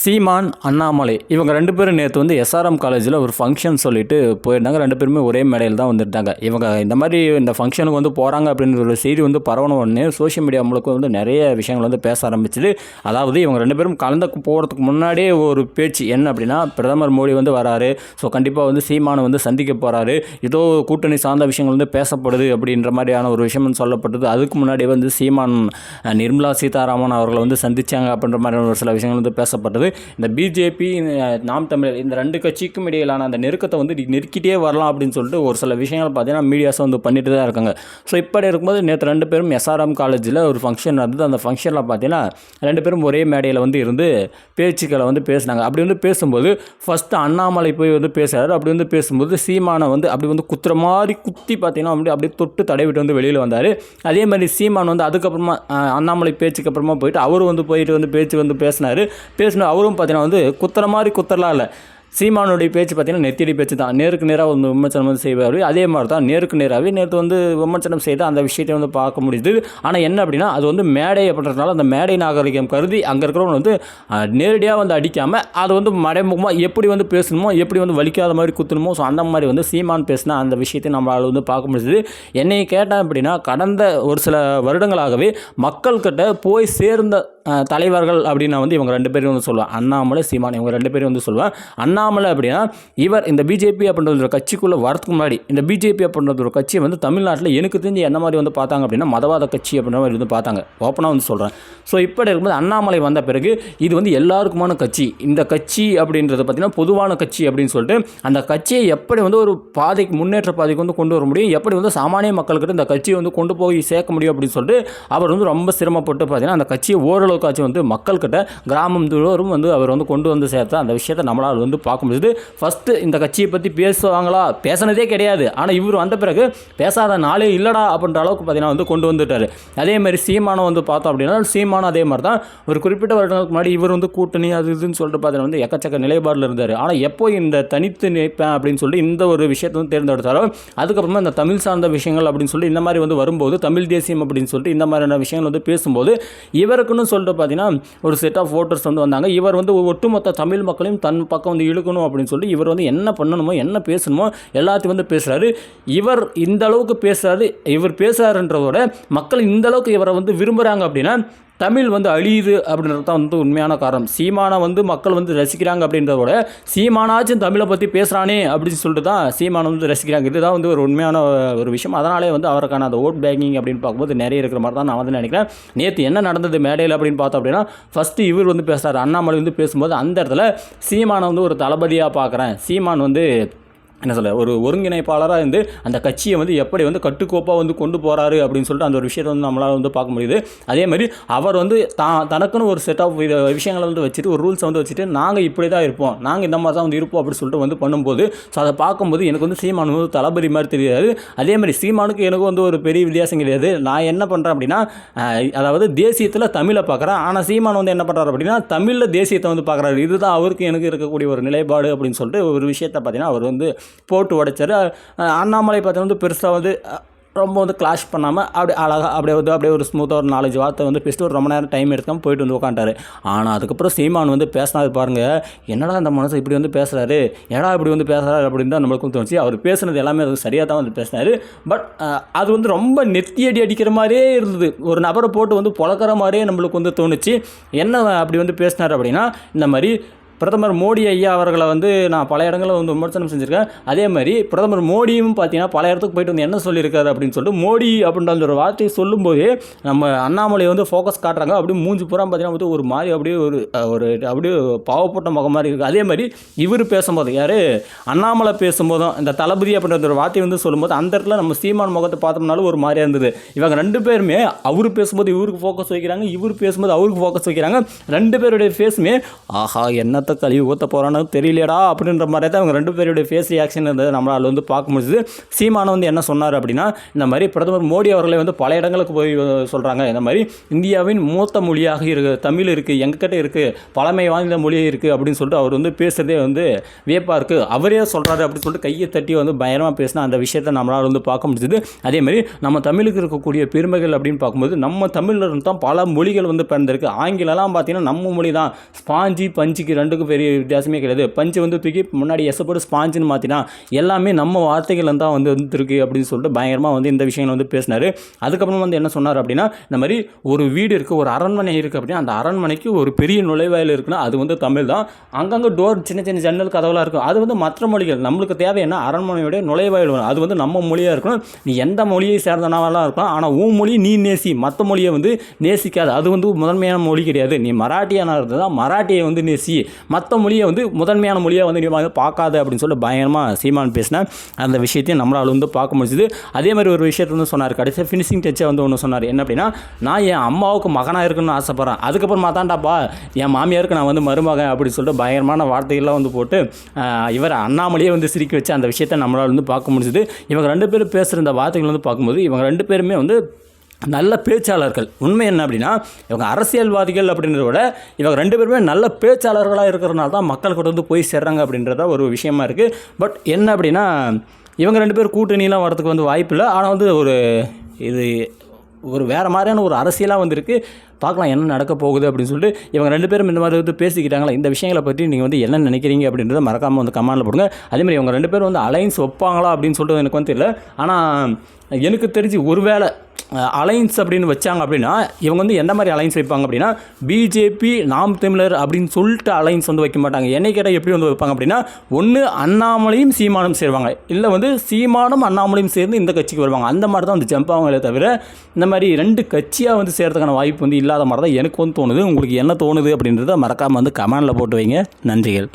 சீமான் அண்ணாமலை இவங்க ரெண்டு பேரும் நேற்று வந்து எஸ்ஆர்எம் காலேஜில் ஒரு ஃபங்க்ஷன் சொல்லிட்டு போயிருந்தாங்க. ரெண்டு பேருமே ஒரே மேடையில் தான் வந்துட்டாங்க. இவங்க இந்த மாதிரி இந்த ஃபங்க்ஷனுக்கு வந்து போகிறாங்க அப்படின்ற ஒரு செய்தி வந்து பரவன உடனே சோஷியல் மீடியா மூலம் வந்து நிறைய விஷயங்கள் வந்து பேச ஆரம்பிச்சிது. அதாவது இவங்க ரெண்டு பேரும் கலந்து போகிறதுக்கு முன்னாடியே ஒரு பேச்சு என்ன அப்படின்னா பிரதமர் மோடி வந்து வராரு. ஸோ கண்டிப்பாக வந்து சீமானை வந்து சந்திக்க போகிறாரு ஏதோ கூட்டணி சார்ந்த விஷயங்கள் வந்து பேசப்படுது அப்படின்ற மாதிரியான ஒரு விஷயம் வந்து சொல்லப்பட்டது. அதுக்கு முன்னாடியே வந்து சீமான் நிர்மலா சீதாராமன் அவர்களை வந்து சந்திச்சாங்க அப்படின்ற மாதிரியான ஒரு சில விஷயங்கள் வந்து பேசப்பட்டது. இந்த பிஜேபி நாம் தமிழர் இந்த ரெண்டு கட்சிக்கும் இடையிலான அந்த நெருக்கத்தை வந்து நெருக்கிட்டே வரலாம் அப்படின்னு சொல்லிட்டு ஒரு சில விஷயங்கள் பார்த்தீங்கன்னா மீடியாஸ் வந்து பண்ணிட்டு தான் இருக்காங்க. ஸோ இப்படி இருக்கும்போது நேற்று ரெண்டு பேரும் எஸ்ஆர்எம் காலேஜில் ஒரு ஃபங்க்ஷன் நடந்தது. அந்த ஃபங்க்ஷனில் பார்த்தீங்கன்னா ரெண்டு பேரும் ஒரே மேடையில் வந்து இருந்து பேச்சுக்களை வந்து பேசினாங்க. அப்படி வந்து பேசும்போது ஃபஸ்ட்டு அண்ணாமலை போய் வந்து பேசுகிறாரு அப்படி வந்து பேசும்போது சீமானை வந்து அப்படி வந்து குத்துற மாதிரி குத்தி பார்த்தீங்கன்னா அப்படி அப்படியே தொட்டு தடைவிட்டு வந்து வெளியில் வந்தார். அதே மாதிரி சீமான் வந்து அதுக்கப்புறமா அண்ணாமலை பேச்சுக்கு அப்புறமா போயிட்டு அவர் வந்து போயிட்டு வந்து பேச்சு வந்து பேசினார். பேசின அவரும் பார்த்தீங்கன்னா வந்து குத்துற மாதிரி குத்துறலாம் இல்லை. சீமானுடைய பேச்சு பார்த்தீங்கன்னா நெத்தியடி பேச்சு தான். நேருக்கு நேராக வந்து விமர்சனம் வந்து செய்வார். அதே மாதிரி தான் நேருக்கு நேராகவே நேற்று வந்து விமர்சனம் செய்து அந்த விஷயத்தை வந்து பார்க்க முடியுது. ஆனால் என்ன அப்படின்னா அது வந்து மேடை அப்படின்றதுனால அந்த மேடை நாகரிகம் கருதி அங்கே இருக்கிறவங்க வந்து நேரடியாக வந்து அடிக்காமல் அது வந்து மறைமுகமாக எப்படி வந்து பேசணுமோ எப்படி வந்து வலிக்காத மாதிரி குத்தணுமோ ஸோ அந்த மாதிரி வந்து சீமான் பேசினா அந்த விஷயத்தை நம்மளால் வந்து பார்க்க முடியுது என்னை கேட்டேன் அப்படின்னா கடந்த ஒரு சில வருடங்களாகவே மக்கள்கிட்ட போய் சேர்ந்த தலைவர்கள் அப்படின்னு நான் வந்து இவங்க ரெண்டு பேரும் வந்து சொல்லுவேன். அண்ணாமலை சீமான் இவங்க ரெண்டு பேரும் வந்து சொல்லுவேன். அண்ணாமலை அப்படின்னா இவர் இந்த பிஜேபி அப்படின்ற ஒரு கட்சிக்குள்ளே வரதுக்கு முன்னாடி இந்த பிஜேபி அப்படின்றது ஒரு கட்சி வந்து தமிழ்நாட்டில் எனக்கு தெரிஞ்சு என்ன மாதிரி வந்து பார்த்தாங்க அப்படின்னா மதவாத கட்சி அப்படின்ற மாதிரி வந்து பார்த்தாங்க. ஓப்பனாக வந்து சொல்கிறேன் ஸோ இப்படி இருக்கும்போது அண்ணாமலை வந்த பிறகு இது வந்து எல்லாருக்குமான கட்சி. இந்த கட்சி அப்படின்றது பார்த்திங்கன்னா பொதுவான கட்சி அப்படின்னு சொல்லிட்டு அந்த கட்சியை எப்படி வந்து ஒரு பாதைக்கு முன்னேற்ற பாதைக்கு வந்து கொண்டு வர முடியும்? எப்படி வந்து சாமானிய மக்கள்கிட்ட இந்த கட்சியை வந்து கொண்டு போய் சேர்க்க முடியும் அப்படின்னு சொல்லிட்டு அவர் வந்து ரொம்ப சிரமப்பட்டு பார்த்தீங்கன்னா அந்த கட்சியை ஓரளவுக்காச்சும் வந்து மக்கள்கிட்ட கிராமம் தோறும் வந்து அவர் வந்து கொண்டு வந்து சேர்த்தா அந்த விஷயத்தை நம்மளால் வந்து பார்க்க முடியுது ஃபஸ்ட்டு இந்த கட்சியை பற்றி பேசுவாங்களா? பேசினதே கிடையாது. ஆனால் இவர் வந்த பிறகு பேசாத நாளே இல்லடா அப்படின்ற அளவுக்கு பார்த்தீங்கன்னா வந்து கொண்டு வந்துட்டார். அதே மாதிரி சீமானம் வந்து பார்த்தோம் அப்படின்னா சீமானம் அதே மாதிரி தான். ஒரு குறிப்பிட்ட வருடங்களுக்கு முன்னாடி இவர் வந்து கூட்டணி அது இதுன்னு சொல்லிட்டு பார்த்தீங்கன்னா வந்து எக்கச்சக்க நிலைப்பாடில் இருந்தார். ஆனால் எப்போ இந்த தனித்து நிற்பேன் அப்படின்னு சொல்லி இந்த ஒரு விஷயத்தை வந்து தேர்ந்தெடுத்தாரோ அதுக்கப்புறமா இந்த தமிழ் சார்ந்த விஷயங்கள் அப்படின்னு சொல்லி இந்த மாதிரி வந்து வரும்போது தமிழ் தேசியம் அப்படின்னு சொல்லிட்டு இந்த மாதிரியான விஷயங்கள் வந்து பேசும்போது இவருக்குன்னு சொல்லிட்டு பார்த்தீங்கன்னா ஒரு செட் ஆஃப் ஓட்டர்ஸ் வந்து வந்தாங்க. இவர் வந்து ஒட்டுமொத்த தமிழ் மக்களையும் தன் பக்கம் வந்து இழுக்கணும் அப்படின்னு சொல்லி இவர் வந்து என்ன பண்ணணுமோ என்ன பேசணுமோ எல்லாத்தையும் வந்து பேசுகிறாரு இவர் இந்த அளவுக்கு பேசுகிறாரு இவர் பேசுகிறாருன்றதோட மக்கள் இந்த அளவுக்கு இவரை வந்து விரும்புகிறாங்க அப்படின்னா தமிழ் வந்து அழியுது அப்படின்றது தான் வந்து உண்மையான காரணம். சீமானை வந்து மக்கள் வந்து ரசிக்கிறாங்க அப்படின்றத விட சீமானாச்சும் தமிழை பற்றி பேசுகிறானே அப்படின்னு சொல்லிட்டு தான் சீமானை வந்து ரசிக்கிறாங்க. இதுதான் வந்து ஒரு உண்மையான ஒரு விஷயம். அதனாலே வந்து அவருக்கான அந்த ஓட் பேங்கிங் அப்படின்னு பார்க்கும்போது நிறைய இருக்கிற மாதிரி தான் நான் வந்து நினைக்கிறேன். நேற்று என்ன நடந்தது மேடையில் அப்படின்னு பார்த்தோம் அப்படின்னா ஃபஸ்ட்டு இவர் வந்து பேசுகிறார் அண்ணாமலை வந்து பேசும்போது அந்த இடத்துல சீமானை வந்து ஒரு தளபதியாக பார்க்குறேன். சீமான் வந்து என்ன சொல்ல ஒரு ஒருங்கிணைப்பாளராக இருந்து அந்த கட்சியை வந்து எப்படி வந்து கட்டுக்கோப்பாக வந்து கொண்டு போகிறாரு அப்படின்னு சொல்லிட்டு அந்த ஒரு விஷயத்தை வந்து நம்மளால் வந்து பார்க்க முடியுது. அதே மாதிரி அவர் வந்து தான் தனக்குன்னு ஒரு செட் ஆஃப் விஷயங்களை வந்து வச்சுட்டு ஒரு ரூல்ஸை வந்து வச்சுட்டு நாங்கள் இப்படி தான் இருப்போம். நாங்கள் இந்த மாதிரி தான் வந்து இருப்போம் அப்படின்னு சொல்லிட்டு வந்து பண்ணும்போது ஸோ அதை பார்க்கும்போது எனக்கு வந்து சீமான் வந்து தளபதி மாதிரி தெரியாது. அதே மாதிரி சீமானுக்கு எனக்கு வந்து ஒரு பெரிய வித்தியாசம் கிடையாது. நான் என்ன பண்ணுறேன் அப்படின்னா அதாவது தேசியத்தில் தமிழை பார்க்குறேன். ஆனால் சீமான் வந்து என்ன பண்ணுறாரு அப்படின்னா தமிழில் தேசியத்தை வந்து பார்க்குறாரு. இதுதான் அவருக்கு எனக்கு இருக்கக்கூடிய ஒரு நிலைப்பாடு அப்படின்னு சொல்லிட்டு ஒரு விஷயத்தை பார்த்தீங்கன்னா அவர் வந்து போட்டு உடைச்சார். அண்ணாமலை பார்த்தா வந்து பெருசாக வந்து ரொம்ப வந்து கிளாஷ் பண்ணாமல் அப்படி அழகாக அப்படியே வந்து அப்படியே ஒரு ஸ்மூத்தாக ஒரு நாலஞ்சு வார்த்தை வந்து பேசிட்டு ஒரு ரொம்ப நேரம் டைம் எடுக்காமல் போயிட்டு வந்து உட்காந்துட்டாரு ஆனால் அதுக்கப்புறம் சீமான் வந்து பேசினாரு பாருங்கள் என்னடா அந்த மனசு இப்படி வந்து பேசுகிறாரு ஏடா இப்படி வந்து பேசுகிறாரு அப்படின்னு தான் நம்மளுக்கும் தோணுச்சு. அவர் பேசுனது எல்லாமே அது சரியாக தான் வந்து பேசினாரு. பட் அது வந்து ரொம்ப நெத்தி அடி அடிக்கிற மாதிரியே இருந்தது. ஒரு நபரை போட்டு வந்து பொழக்கிற மாதிரியே நம்மளுக்கு வந்து தோணுச்சு. என்ன அப்படி வந்து பேசினார் அப்படின்னா இந்த மாதிரி பிரதமர் மோடி ஐயா அவர்களை வந்து நான் பல இடங்களில் வந்து விமர்சனம் செஞ்சுருக்கேன். அதே மாதிரி பிரதமர் மோடியும் பார்த்தீங்கன்னா பல இடத்துக்கு போயிட்டு வந்து என்ன சொல்லியிருக்காரு அப்படின்னு சொல்லிட்டு மோடி அப்படின்ற ஒரு வார்த்தையை சொல்லும்போதே நம்ம அண்ணாமலை வந்து ஃபோக்கஸ் காட்டுறாங்க. அப்படியே மூஞ்சி பூரா பார்த்தீங்கன்னா வந்து ஒரு மாதிரி அப்படியே ஒரு ஒரு அப்படியே பாவப்பட்ட முகம் மாதிரி இருக்குது அதே மாதிரி இவர் பேசும்போது யார்? அண்ணாமலை பேசும்போதும் இந்த தளபதி அப்படின்ற ஒரு வார்த்தையை வந்து சொல்லும்போது அந்த இடத்துல நம்ம சீமான் முகத்தை பார்த்தோம்னாலும் ஒரு மாதிரியாக இருந்தது. இவங்க ரெண்டு பேருமே அவர் பேசும்போது இவருக்கு ஃபோக்கஸ் வைக்கிறாங்க இவர் பேசும்போது அவருக்கு ஃபோக்கஸ் வைக்கிறாங்க. ரெண்டு பேருடைய ஃபேஸுமே ஆஹா என்ன என்னத்தை கழுவி ஊற்ற போகிறான்னு தெரியலடா அப்படின்ற மாதிரி தான் அவங்க ரெண்டு பேருடைய ஃபேஸ் ரியாக்ஷன் இருந்தது நம்மளால் வந்து பார்க்க முடியுது சீமானம் வந்து என்ன சொன்னார் அப்படின்னா இந்த மாதிரி பிரதமர் மோடி அவர்களை வந்து பல இடங்களுக்கு போய் சொல்கிறாங்க இந்த மாதிரி இந்தியாவின் மூத்த மொழியாக இருக்கு தமிழ் இருக்குது எங்ககிட்ட இருக்குது பழமை வாய்ந்த மொழி இருக்குது அப்படின்னு சொல்லிட்டு அவர் வந்து பேசுகிறதே வந்து வியப்பாக இருக்குது அவரே சொல்கிறாரு அப்படின்னு சொல்லிட்டு கையை தட்டி வந்து பயங்கரமாக பேசினா அந்த விஷயத்தை நம்மளால் வந்து பார்க்க முடிஞ்சது. அதே மாதிரி நம்ம தமிழுக்கு இருக்கக்கூடிய பெருமைகள் அப்படின்னு பார்க்கும்போது நம்ம தமிழில் இருந்து தான் பல மொழிகள் வந்து பிறந்திருக்கு. ஆங்கிலம்லாம் பார்த்தீங்கன்னா நம்ம மொழி தான். ஸ்பாஞ்சி பஞ்சுக்கு ரெண்டுக்கும் பெரிய வித்தியாசமே கிடையாது. பஞ்சு வந்து தூக்கி முன்னாடி எசப்போடு ஸ்பாஞ்சுன்னு மாற்றினா எல்லாமே நம்ம வார்த்தைகள் தான் வந்து வந்துருக்கு அப்படின்னு சொல்லிட்டு பயங்கரமாக வந்து இந்த விஷயங்கள் வந்து பேசினார். அதுக்கப்புறம் வந்து என்ன சொன்னார் அப்படின்னா இந்த மாதிரி ஒரு வீடு இருக்குது ஒரு அரண்மனை இருக்குது அப்படின்னா அந்த அரண்மனைக்கு ஒரு பெரிய நுழைவாயில் இருக்குன்னா அது வந்து தமிழ் தான். அங்கங்கே டோர் சின்ன சின்ன ஜன்னல் கதவுலாம் இருக்கும். அது வந்து மற்ற மொழிகள். நம்மளுக்கு தேவை என்ன? அரண்மனையோட நுழைவாயில் வரும் அது வந்து நம்ம மொழியாக இருக்கணும். நீ எந்த மொழியை சேர்ந்தனாவெல்லாம் இருக்கலாம். ஆனால் உன் மொழி நீ நேசி. மற்ற மொழியை வந்து நேசிக்காது. அது வந்து முதன்மையான மொழி கிடையாது. நீ மராட்டியான இருந்தால் மராட்டியை வந்து நேசி. மற்ற மொழியை வந்து முதன்மையான மொழியாக வந்து நீ வந்து பார்க்காத அப்படின்னு சொல்லி பயங்கரமாக சீமான் பேசினேன் அந்த விஷயத்தையும் நம்மளால் வந்து பார்க்க முடிஞ்சுது. அதே மாதிரி ஒரு விஷயத்தை வந்து சொன்னார். கடைசியாக ஃபினிஷிங் டச்சை வந்து ஒன்று சொன்னார். என்ன அப்படின்னா நான் என் அம்மாவுக்கு மகனாக இருக்கணும்னு ஆசைப்பட்றேன். அதுக்கப்புறமா தான்டாப்பா என் மாமியாருக்கு நான் வந்து மருமகன் அப்படின்னு சொல்லிட்டு பயங்கரமான வார்த்தைகள்லாம் வந்து போட்டு இவர் அண்ணாமலையே வந்து சிரிக்க வச்சு அந்த விஷயத்தை நம்மளால் வந்து பார்க்க முடிஞ்சுது. இவங்க ரெண்டு பேரும் பேசுகிற இந்த வார்த்தைகள் வந்து பார்க்கும்போது இவங்க ரெண்டு பேருமே வந்து நல்ல பேச்சாளர்கள். உண்மை என்ன அப்படின்னா இவங்க அரசியல்வாதிகள் அப்படின்றத விட இவங்க ரெண்டு பேருமே நல்ல பேச்சாளர்களாக இருக்கிறனால தான் மக்கள் கூட வந்து போய் சேர்றாங்க அப்படின்றத ஒரு விஷயமா இருக்குது பட் என்ன அப்படின்னா இவங்க ரெண்டு பேர் கூட்டணிலாம் வரதுக்கு வந்து வாய்ப்பு இல்லை. ஆனால் வந்து ஒரு இது ஒரு வேறு மாதிரியான ஒரு அரசியலாக வந்திருக்கு. பார்க்கலாம் என்ன நடக்க போகுது அப்படின்னு சொல்லிட்டு இவங்க ரெண்டு பேரும் இந்த மாதிரி வந்து பேசிக்கிட்டாங்களா? இந்த விஷயங்களை பற்றி நீங்கள் வந்து என்ன நினைக்கிறீங்க அப்படின்றத மறக்காமல் வந்து கமெண்டில் போடுங்க. அதேமாதிரி இவங்க ரெண்டு பேரும் வந்து அலைன்ஸ் வைப்பாங்களா அப்படின்னு சொல்லிட்டு எனக்கு வந்து தெரியல. ஆனால் எனக்கு தெரிஞ்சு ஒருவேளை அலைன்ஸ் அப்படின்னு வச்சாங்க அப்படின்னா இவங்க வந்து எந்த மாதிரி அலைன்ஸ் வைப்பாங்க அப்படின்னா பிஜேபி நாம் தமிழர் அப்படின்னு சொல்லிட்டு அலைன்ஸ் வந்து வைக்க மாட்டாங்க. என்னை கேட்டால் எப்படி வந்து வைப்பாங்க அப்படின்னா ஒன்று அண்ணாமலையும் சீமானும் சேருவாங்க. இல்லை வந்து சீமானும் அண்ணாமலையும் சேர்ந்து இந்த கட்சிக்கு வருவாங்க. அந்த மாதிரி தான் வந்து ஜம்ப் ஆவாங்களே தவிர இந்த மாதிரி ரெண்டு கட்சியாக வந்து சேர்றதுக்கான வாய்ப்பு வந்து இல்லாத மாதிரி தான் எனக்கு வந்து தோணுது. உங்களுக்கு என்ன தோணுது அப்படின்றத மறக்காமல் வந்து கமெண்டில் போட்டு வைங்க. நன்றிகள்.